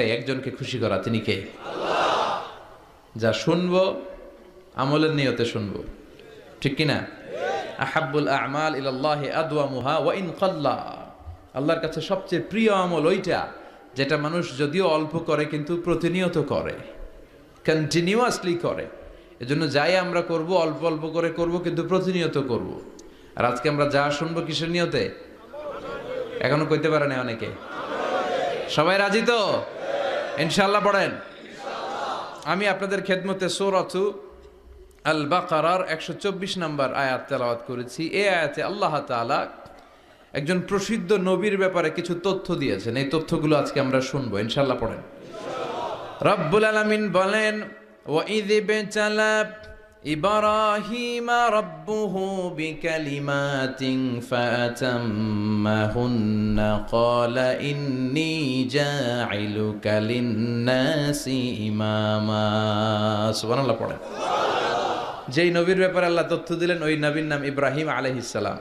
একটাই একজনকে খুশি করা, তিনি কে? যা শুনব, আমলের নিয়তে শুনব। ঠিক কিনা? আহাব্বুল আমাল ইলাল্লাহি আদওয়ামুহা ওয়া ইন কাল্লা। আল্লাহর কাছে সবচেয়ে প্রিয় আমল ওইটা, যেটা মানুষ যদিও অল্প করে, কিন্তু প্রতিনিয়ত করে। কন্টিনিউয়াসলি করে। এজন্য যাই আমরা করব, অল্প অল্প করে করব, কিন্তু প্রতিনিয়ত করব। আর আজকে আমরা যা শুনব কিসের নিয়তে? এখনও কইতে পারে না অনেকে। সবাই রাজি তো? ইনশাল্লাহ পড়েন। আমি আপনাদের খেদমতে সৌরথু আল বাকার একশো চব্বিশ নম্বর আয়াত তেলাওয়াত করেছি। এ আয়াতে আল্লাহ তালা একজন প্রসিদ্ধ নবীর ব্যাপারে কিছু তথ্য দিয়েছেন। এই তথ্যগুলো আজকে আমরা শুনব। ইনশাল্লাহ পড়েন। রব্বুল আলমিন বলেন ওয়াঈদ إِبْرَاهِيمَ رَبُّهُ بِكَلِمَاتٍ فَأَتَمَّهُنَّ قَالَ إِنِّي جَاعِلُكَ لِلنَّاسِ إِمَامًا সুবহানাল্লাহ পড়েন যেই নবীর ব্যাপারে আল্লাহ তথ্য দিলেন ওই নবীর নাম ইব্রাহিম আলাইহিসসালাম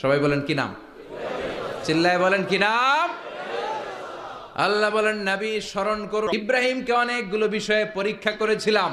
সবাই বলেন কি নাম চিল্লায় বলেন কি নাম আল্লাহ বলেন নবী স্মরণ করো ইব্রাহিমকে অনেকগুলো বিষয়ে পরীক্ষা করেছিলাম